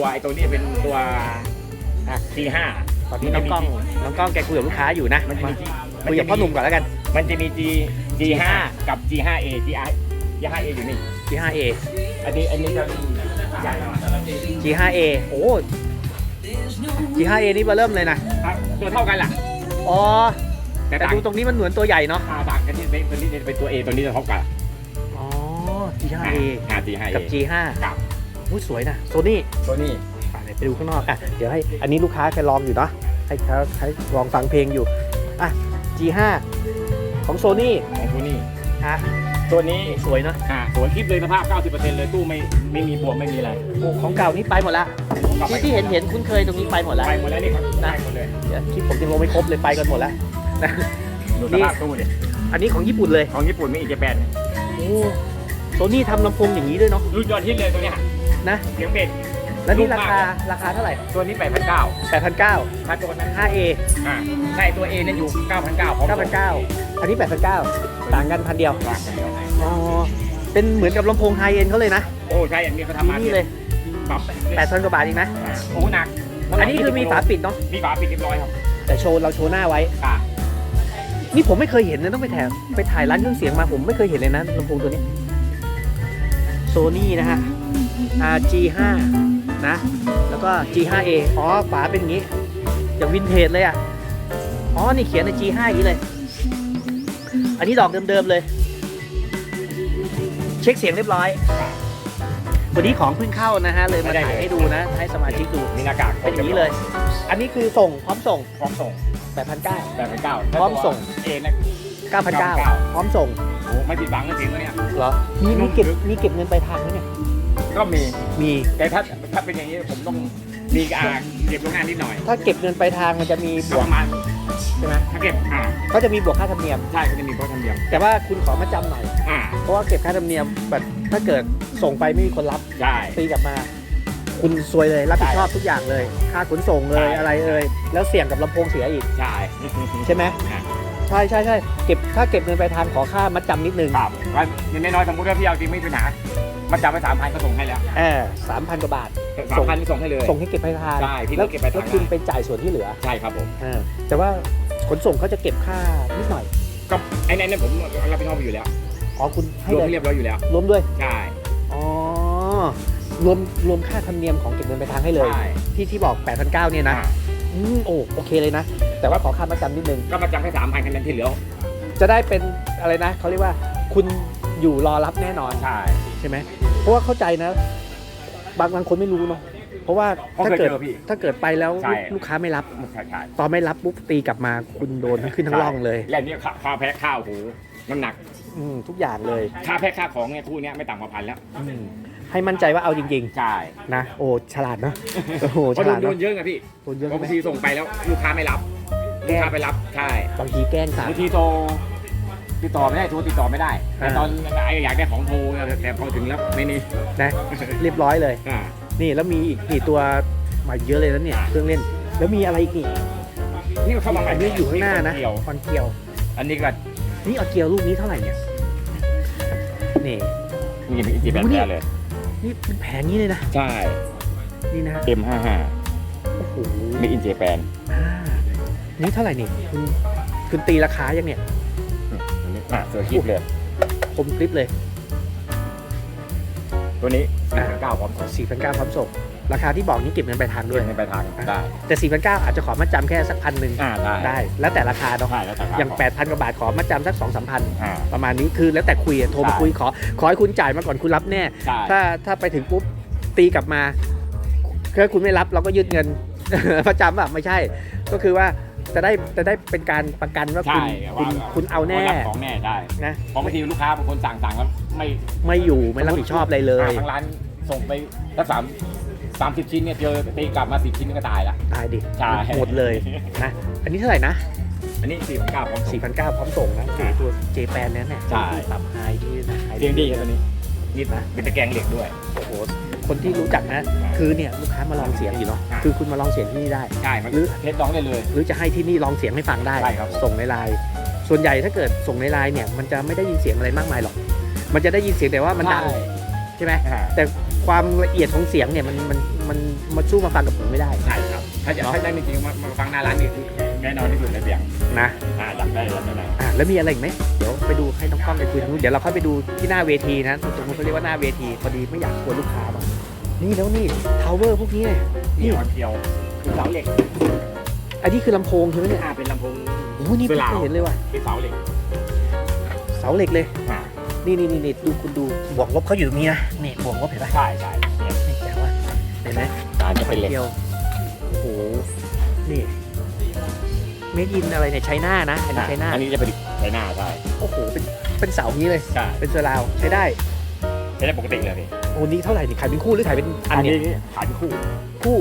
ตัวไอ้ตัวนี้เป็นตัวอะ G5 ตอนนี้น้องกล้องน้องกล้องแกคุยกับลูกค้าอยู่นะมันจะมามี G คุยกับพ่อหนุ่มก่อนแล้วกัน มันจะมี G G5 กับ G5A G5 G5A อยู่นี่ G5A อันนี้อันนี้จะใหญ่หน่อย G5A โอ้ G5A นี่มาเริ่มเลยนะ ครับตัวเท่ากันล่ะ อ๋อ แต่แต่ต่างดูตรงนี้มันเหมือนตัวใหญ่เนาะ อ่าต่างกันที่เป็นตัวนี้เป็นตัว A ตัวนี้จะเท่ากันอ๋อ G5A อ่า G5A กับ G5 ครับ อุ้ยสวยนะโซนี่ตัวนี้ไปดูข้างนอกอะเดี๋ยวให้อันนี้ลูกค้าแกลองอยู่เนาะให้เขาให้ลองฟังเพลงอยู่อะ G5 ของโซนี่ของตัวนี้อะตัวนี้สวยเนาะอ่าสวยคลิปเลยสภาพ 90%เลยตู้ไม่ไม่มีบวมไม่มีอะไรโอ้ของเก่านี่ไปหมดละกลับไปที่ที่เห็นเห็นคุ้นเคยตรงนี้ไปหมดแล้วไปหมดแล้วนี่ครับได้หมดเลยเดี๋ยวคลิปผมยังลงไม่ครบเลยไปกันหมดแล้วนะ ดูสภาพตู้ดิอันนี้ของญี่ปุ่นเลยของญี่ปุ่นมีอีกแบรนด์โอ้โซนี่ทำลำโพงอย่างนี้ด้วยเนาะ รุ่นยอดฮิตเลยตัวเนี้ย นะ เสียงเบสแล้วนี่ลูรากมากคาราคาเท่าไหร่ตัวนี้ 8,900 8,900ถ้าตัวนั้น 5A อ่าใช่ตัว A เนี่ยอยู่ 9,900พร้อมส่ง9,900อันนี้ 8,900ต่างกันพันเดียวต่างกันเดียวอ๋อเป็นเหมือนกับลำโพงไฮเอ็นเขาเลยนะ โอ้ใช่อันนี้เขาทำมานี่เลยปรับ8,000กว่าบาทเองนะอ่าโอ้หนัก อันนี้คือมีฝาปิดเนาะมีฝาปิดเรียบร้อยครับ แต่โชว์เราโชว์หน้าไว้อ่านี่ผมไม่เคยเห็นนะต้องไปถ่ายไปถ่ายร้านเครื่องเสียงมาผมไม่เคยเห็นเลยนะลำโพงตัวนี้โซนี่นะฮะ RG5 นะ แล้วก็ G5A อ๋อฝาเป็นอย่างนี้อย่างวินเทจเลยอะ อ๋อ นี่เขียนใน G5 อย่างนี้เลย อันนี้ดอกเดิมๆเลย เช็คเสียงเรียบร้อย วันนี้ของเพิ่งเข้านะฮะ เลยมาถ่ายให้ดูนะ ให้สมาชิกดู มีหน้ากากเป็นอย่างนี้เลย อันนี้คือส่งพร้อมส่ง พร้อมส่ง8,900 8,900พร้อมส่ง เอนะ9,900พร้อมส่ง โอ้ไม่ผิดหวังเลยเสียงตัวเนี้ยเหรอ มีมีเก็บมีเก็บเงินปลายทางไหมเนี่ย ก็มีมี แต่ถ้าถ้าเป็นอย่างนี้ผมต้องมีอ่าเก็บโรงงานนิดหน่อยถ้าเก็บเงินปลายทางมันจะมีบก็วปกระมาณใช่ไหมถ้าเก็บอ่าก็จะมีบวกค่าธรรมเนียม ใช่ก็จะมีโปรทำเดียวแต่ว่าคุณขอมาจำหน่อย อ่าเพราะว่าเก็บค่าธรรมเนียมแบบถ้าเกิดส่งไปไม่มีคนรับใช่ตีกลับมา คุณซวยเลยรับผิดชอบทุกอย่างเลย ค่าขนส่งเลยใช่ อะไรเอ่ยแล้วเสี่ยงกับลำโพงเสียอีกใช่ใช่ไหมอ่าใช่ใช่ใช่เก็บถ้าเก็บเงินปลายทางขอค่ามัดจำนิดนึง ครับว่าอย่างน้อยๆสมมติว่าพี่เอาจริงไม่มีปัญหา มันจำไปสามพันก็ส่งให้แล้วเออสามพันกว่าบาทสามพันส่งให้เลย ส่งให้เก็บปลายทางใช่พี่แล้วก็เก็บปลายทางแล้วคุณไปจ่ายส่วนที่เหลือใช่ครับผมเออแต่ว่าขนส่งเขาจะเก็บค่านิดหน่อยก็ไอ้นั่นเนี่ยผมรับผิดชอบอยู่แล้วอ๋อคุณให้รวมเลยให้เรียบร้อยอยู่แล้ว รวมด้วยใช่อ๋อรวมรวมค่าธรรมเนียมของเก็บเงินไปลายทางให้เลยใช่ที่ที่บอก 8,900เนี่ยนะอ่าอืมโอ้โอเคเลยนะ แต่ว่าขอค่ามาจำนิดนึง ก็มาจำแค่สามพันคะแนนที่เหลือ จะได้เป็นอะไรนะ เขาเรียกว่าคุณอยู่รอรับแน่นอน ใช่ ใช่ไหมเพราะว่าเข้าใจนะ บางบางคนไม่รู้เนาะเพราะว่าเพราะถ้าเคยเกิเจดอพี่ถ้าเกิดไปแล้วใช่ ลูกค้าไม่รับ ใช่ใช่ตอนไม่รับปุ๊บตีกลับมาคุณโดนทั้งขึ้นทั้งล่องเลย และเนี่ยค่าค่าแพ็คข้าวโหน้ำหนัก อืมทุกอย่างเลยค่าแพ็คค่าของเนี่ยคู่เนี้ยไม่ต่ำกว่าพันแล้ว อืมให้มั่นใจว่าเอาจริง ใช่ๆ นะ โอ้ฉลาดเนาะโอ้โหเพฉราะโดลานดโดเนาะนเยอะไงพี่โดนเยอะไหมบางทีส่งไปแล้วลูกค้าไม่รับลูกค้าไปรับ ใช่บางทีแกล้งสั่งบางทีโทร ติดต่อไม่ได้โทรติดต่อไม่ได้แต่อ่าตอนไอ้อยากได้ของโทรแต่พอถึงแล้วไม่นี่นะเรียบร้อยเลยอ่านี่แล้วมีอีกกี่ตัวมาเยอะเลยนะเนี่ยเครื่องเล่น แล้วมีอะไรอีกนี่นี่ก็เข้ามาใหม่อันนี้อยู่ข้างหน้านะเกี่ยวคอนเกียว อันนี้ก็นี่เอาเกียวลูกนี้เท่าไหร่เนี่ยนี่นี่เป็นอีกแบบโอ้โหนี่แรกเลยนี่เป็นแผงนี้เลยนะใช่นี่นะ M55 โอ้โหมีอินเจแปนอ่านี่เท่าไหร่นี่คุณคุณตีราคายังเนี่ย อะเสือคลิปเลย คมคลิปเลยตัวนี้อ่าเก้าพร้อมส่ง4 9 0 0พร้อมส่งราคาที่บอกนี่เก็บเงินปลายทางด้ด้ววยยไปทางได้แต่ 4 9 0 0อาจจะขอมาจำแค่สักพันหนึ่งอ่าได้ได้ แล้วแต่ราคาเนาะใช่แล้วแต่อย่าง 8,000กว่าบาทขอมาจำสัก2 3 0 0พันอ่า ประมาณนี้คือแล้วแต่คุยอะโทรมาใช่คุยขอ ขอให้คุณจ่ายมาก่อนคุณรับแน่ใช่ถ้าถ้าไปถึงปุ๊บตีกลับมาถ้าคุณไม่รับเราก็ยึดเงิน ประจำอะไม่ใช่ ก็คือว่า จะได้จะได้เป็นการประกันว่าใช่คุณคุณว่าคุณเอาแน่รับของแน่ได้นะเพราะบางทีลูกค้าบางคนสั่งสั่งแล้วไม่ไม่อยู่ไม่รับผิดชอบอะไรเลยอ่าทางร้านส่งไปถ้าสามสามสิบชิ้นเนี่ยเจอตีกลับมาสิบชิ้นก็ตายละตายดิใช่หมดเลยนะอันนี้เท่าไหร่นะอันนี้สี่พันเก้าพร้อมส่ง4,900พร้อมส่งนะอ่าตัวเจแปนนั้นเนี่ยใช่ปรับไฮดีนะไฮเสียงดีครับตัวนี้นิดนะเป็นตะแกรงเหล็กด้วยโอ้โห คนที่รู้จักนะ คือเนี่ยลูกค้ามาลองเสียงอยู่เนาะอ่าคือคุณมาลองเสียงที่นี่ได้ใช่มันหรือเทสน้องได้เลย หรือจะให้ที่นี่ลองเสียงให้ฟังได้ใช่ครับส่งในไลน์ส่วนใหญ่ถ้าเกิดส่งในไลน์เนี่ยมันจะไม่ได้ยินเสียงอะไรมากมายหรอก มันจะได้ยินเสียงแต่ว่ามันดังใช่ไหมอ่าแต่ความละเอียดของเสียงเนี่ยมันมันมันมันตู้มาฟังกับผมไม่ได้ใช่ครับถ้าจะถ้าได้จริงๆมามาฟังหน้าร้านนี่คือแน่นอนที่สุดในเสียงนะอ่าอยากได้อยากได้ไหนอะแล้วมีอะไรอีกไหมเดี๋ยวไปดูให้น้องกล้องไปคุยตรงนู้นเดี๋ยวเราค่อยไปดูที่หน้าเวทีนะตรงนู้นเขาเรียกว่าหน้าเวทีพอดีไม่อยากกวนลูกค้าหรอก นี่แล้วนี่ทาวเวอร์พวกนี้เนี่ยนี่ออนเพียวคือเสาเหล็กอันนี้คือลำโพงใช่ไหมเนี่ยอ่าเป็นลำโพง โอ้โหนี่เวไม่ลาเคยเห็นเลยว่ะเป็นเสาเหล็กเสาเหล็กเลย อ่านี่นี่นี่นี่ดูคุณดูบวกลบเขาอยู่ตรงนี้นะนี่บวกลบเห็นไหมใช่ใช่เนี่ยนี่แจ๋วว่ะเห็นไหมอ่าจะเป็นเหล็กเดียวโอ้โหนี่เมดอินอะไรเนี่ยไชน่านะอันนี้ไชน่าอันนี้จะเป็นใช้หน้าใช่โอ้โหเป็นเป็นเสานี้เลย ใช่เป็นเซอร์ราวใช้ได้ ใช้ได้ปกติเลยพี่โอ้นี่เท่าไหร่นี่ขายเป็นคู่หรือขายเป็นอัอันนเนี่ยนี้ขายเป็นคู่คู่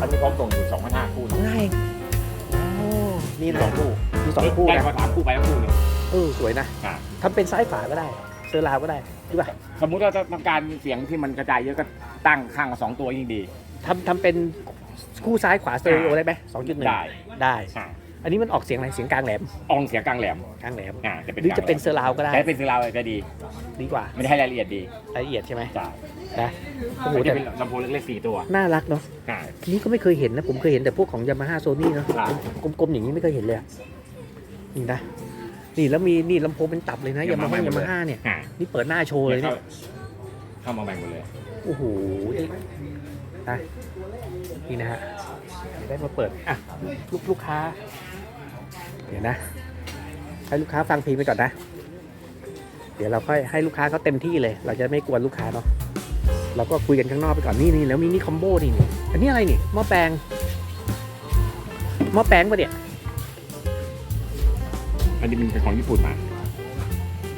อันนี้พร้อมส่งอยู่สองพันห้าคู่สองง่ายโอ้นี่นะสองคู่มีสองคู่ได้นะพอสามคู่ไปแล้วคู่หนึงเออสวยนะอ่าทำเป็นซ้ายฝาก็ได้เซอร์ราวก็ได้ดีป่ะสมมุติเราจะต้องการเสียงที่มันกระจายเยอะก็ตั้งข้างละสองตัวยิ่งดีทำทำเป็นคู่ซ้ายขวาสเตอริโอได้ไหมสองจุดหนึ่งได้ได้ อ่า อันนี้มันออกเสียงอะไรเสียงกลางแหลมอองเสียงกลางแหลมกลางแหลมอ่าจะเป็นหรือจะเป็นเซอร์ราวก็ได้ใช้เป็นซีลาวจะดีดีกว่าไม่ได้ให้รายละเอียดดีรายละเอียดใช่ไหมใช่นะโอ้โหโอ้โหแต่จะเป็นลำโพงเล็กๆสี่ตัวน่ารักเนาะอ่าทีนี้ก็ไม่เคยเห็นนะผมเคยเห็นแต่พวกของยามาฮ่าโซนี่เนาะอ่ากลมๆอย่างนี้ไม่เคยเห็นเลยอะนี่นะนี่แล้วมีนี่ลำโพงเป็นตับเลยนะยามาฮ่ายามาฮ่าเนี่ยอ่านี่เปิดหน้าโชว์เลยเข้าเนี่ย เข้ามาใหม่หมดเลย โอ้โหนี่นะนี่นะฮะ เดี๋ยวได้มาเปิดอะลูกลูกค้า เดี๋ยวนะ ให้ลูกค้าฟังเพลงไปก่อนนะ เดี๋ยวเราค่อยให้ลูกค้าเขาเต็มที่เลย เราจะไม่กวนลูกค้าเนาะเราก็คุยกันข้างนอกไปก่อนนี่นี่แล้วมีนี่คอมโบนี่นี่อันนี้อะไรนี่หม้อแปลงหม้อแปลงปะเนี่ยอันนี้เป็นของญี่ปุ่นมา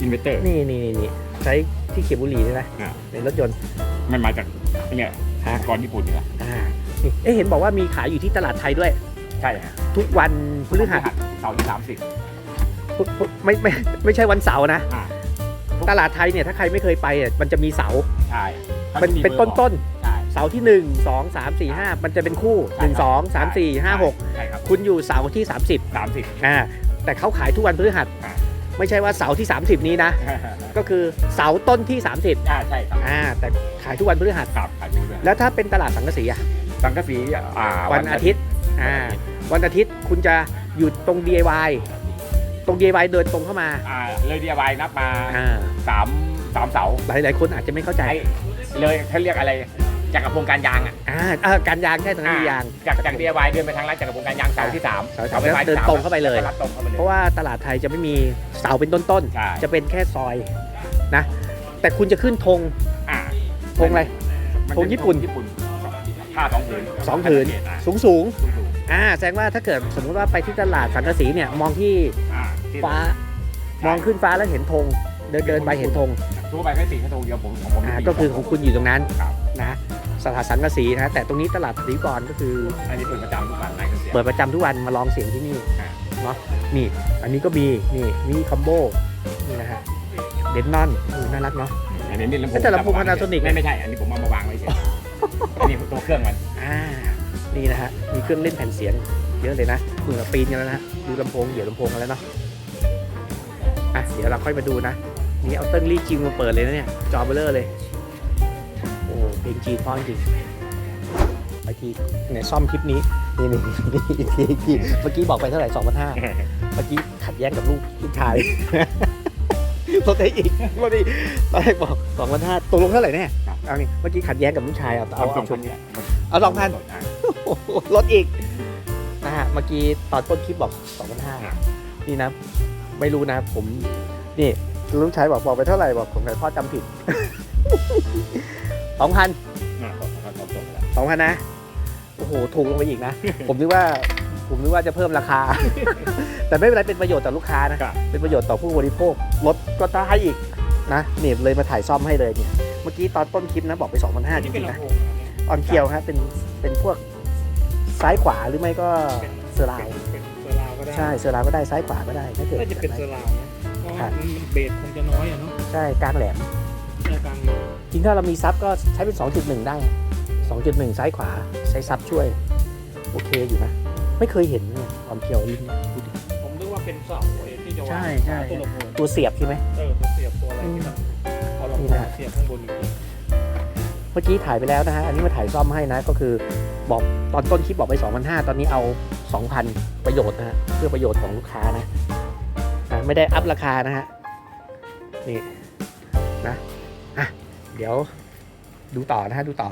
อินเวสเตอร์นี่นี่นี่นี่ใช้ที่เขียบบุหรี่นี่นะอ่าในรถยนต์มันมาจากไอ้เนี่ยฮะกรญี่ปุ่นนี่แหละอ่านี่ เอ๊ะเห็นบอกว่ามีขายอยู่ที่ตลาดไทยด้วย ใช่ฮะทุกวันพฤหัสเสาร์ที่สามสิบไม่ไม่ไม่ใช่วันเสาร์นะ อ่าตลาดไทยเนี่ยถ้าใครไม่เคยไปอะมันจะมีเสา ใช่เป็นเป็นต้นต้นใช่ๆเสาที่หนึ่งสองสามสี่ห้ามันจะเป็นคู่หนึ่งสองสามสี่ห้าหกใช่ครับคุณอยู่เสาที่สามสิบสามสิบ อ่าแต่เขาขายทุกวันพฤหัส อ่า ไม่ใช่ว่าเสาที่ 30 นี้นะ ก็คือเสาต้นที่ 30อ่าใช่ครับอ่าแต่ขายทุกวันพฤหัส ครับขายดูด้วยแล้วถ้าเป็นตลาดสังกะสีอะ สังกะสีอ่าวันอาทิตย์อ่าวันอาทิตย์คุณจะอยู่ตรง DIY ตรง DIY เดินตรงเข้ามาอ่าเลยดีวายนับมาอ่าสามสามเสาหลายหลายๆคนอาจจะไม่เข้าใจไอ้เลยเขาเรียกอะไรจากกระพงการยางอะอ่าเออการยางใช่ตรงนั้นมียาง จากจากดีวายเดินไปทางร้านจากกระพงการยางเสาที่สามเสาที่สามเดินตรงเข้าไปเลย แล้วก็ลัดตรงเข้าไปเลย เพราะว่าตลาดไทยจะไม่มีเสาเป็นต้นใช่ ๆ จะเป็นแค่ซอยนะ แต่คุณจะขึ้นธงอ่าธงอะไรมันธงญี่ปุ่น ญี่ปุ่น ผ้าสองผืนสองผืนอ่าสูงสูงสูงๆอ่าแสดงว่าถ้าเกิดสมมุติว่าไปที่ตลาดสังกะสีเนี่ยมองที่ๆอ่าที่ฟ้ามองขึ้นฟ้าแล้วเห็นธงเดินเดินไปเห็นธงทั่วไปแค่สี่แค่ธงเดียวผมของผมอ่ามีก็คือของคุณอยู่ตรงนั้นครับนะสถานสังกะสีนะแต่ตรงนี้ตลาดสีกรก็คืออันนี้เปิดประจำทุกวันรายการเสียงเปิดประจำทุกวันมาลองเสียงที่นี่อ่าเนาะนี่อันนี้ก็มีนี่มีคอมโบนี่นะฮะเดนนอนน่ารักเนาะอันนี้นี่ลำโพงแต่ลำโพง Panasonic ไม่ไม่ใช่อันนี้ผมเอามาวางไว้เฉย อันนี้ตัวเครื่องมัน อ่า นี่นะฮะ มีเครื่องเล่นแผ่นเสียง เยอะเลยนะเหมือนปีนกันแล้วนะฮะดูลำโพงเดี๋ยวลำโพงกันแล้วเนาะ อะ เดี๋ยวเราค่อยมาดูนะ นี่เอาเติ้งลี่จิงมาเปิดเลยนะเนี่ย จอเบลเลอร์เลย โอ้ เพลงจีนเพราะจริงไปทีเนี่ยซ่อมคลิปนี้ นี่นี่นี่อีกทีอีกทีเมื่อกี้บอกไปเท่าไหร่สองพันห้าเมื่อกี้ขัดแย้งกับลูกลูกชายลดได้อีกลดได้อีกตอนแรกบอกสองพันห้าตกลงเท่าไหร่แน่ครับ เอานี่เมื่อกี้ขัดแย้งกับลูกชายเอาเอาเอาส่เอางชุคดนเนี่ยเอาสองพันอ่าลดอีกนะฮะเมื่อกี้ตอนต้นคลิปบอกสองพันห้าครับนี่นะ ไม่รู้นะ ผมนี่ลูกชายบอกบอกไปเท่าไหร่บอกผมใส่พ่อจำผิดสองพันอ่าเขาเขาส่งไปแล้วสองพันนะโอ้โหถูกลงไปอีกนะ ผมนึกว่าผมนึกว่าจะเพิ่มราคา แต่ไม่เป็นไรเป็นประโยชน์ต่อลูกค้านะครับเป็นประโยชน์ต่อผู้บริโภคลดก็ได้อีกนะเนี่ยเลยมาถ่ายซ่อมให้เลยเนี่ยเมื่อกี้ตอนต้นคลิปนะบอกไป2,500จริงๆนะออนเกียวฮะเป็นเป็นพวกซ้ายขวาหรือไม่ก็เซอร์ราวเป็นเซอร์ราวก็ได้ใช่เซอร์ราวก็ได้ซ้ายขวาก็ได้ถ้าเกิดน่าจะเป็นเซอร์ราวนะเพราะว่ามันเบสคงจะน้อยอะเนาะใช่กลางแหลมในการจริงถ้าเรามีซับก็ใช้เป็น 2.1 ได้ 2.1 ซ้ายขวาใช้ซับช่วย โอเคอยู่นะ ไม่เคยเห็นเนี่ยออนเกียวลิ้นดูดิผมนึกว่าเป็นเสาไอ้ที่จะวางใช่ใช่ตัวลำโพงตัวเสียบใช่ไหมเออตัวเสียบตัวอะไรที่มันเนี่นะเสียบข้างบนอีกทีเมื่อกี้ถ่ายไปแล้วนะฮะ อันนี้มาถ่ายซ่อมให้นะ ก็คือบอกตอนต้นคลิปบอกไป 2,500 ตอนนี้เอา 2,000 ประโยชน์นะฮะ เพื่อประโยชน์ของลูกค้านะอะไม่ได้อัพราคานะฮะ นี่นะอะเดี๋ยวดูต่อนะฮะ ดูต่อ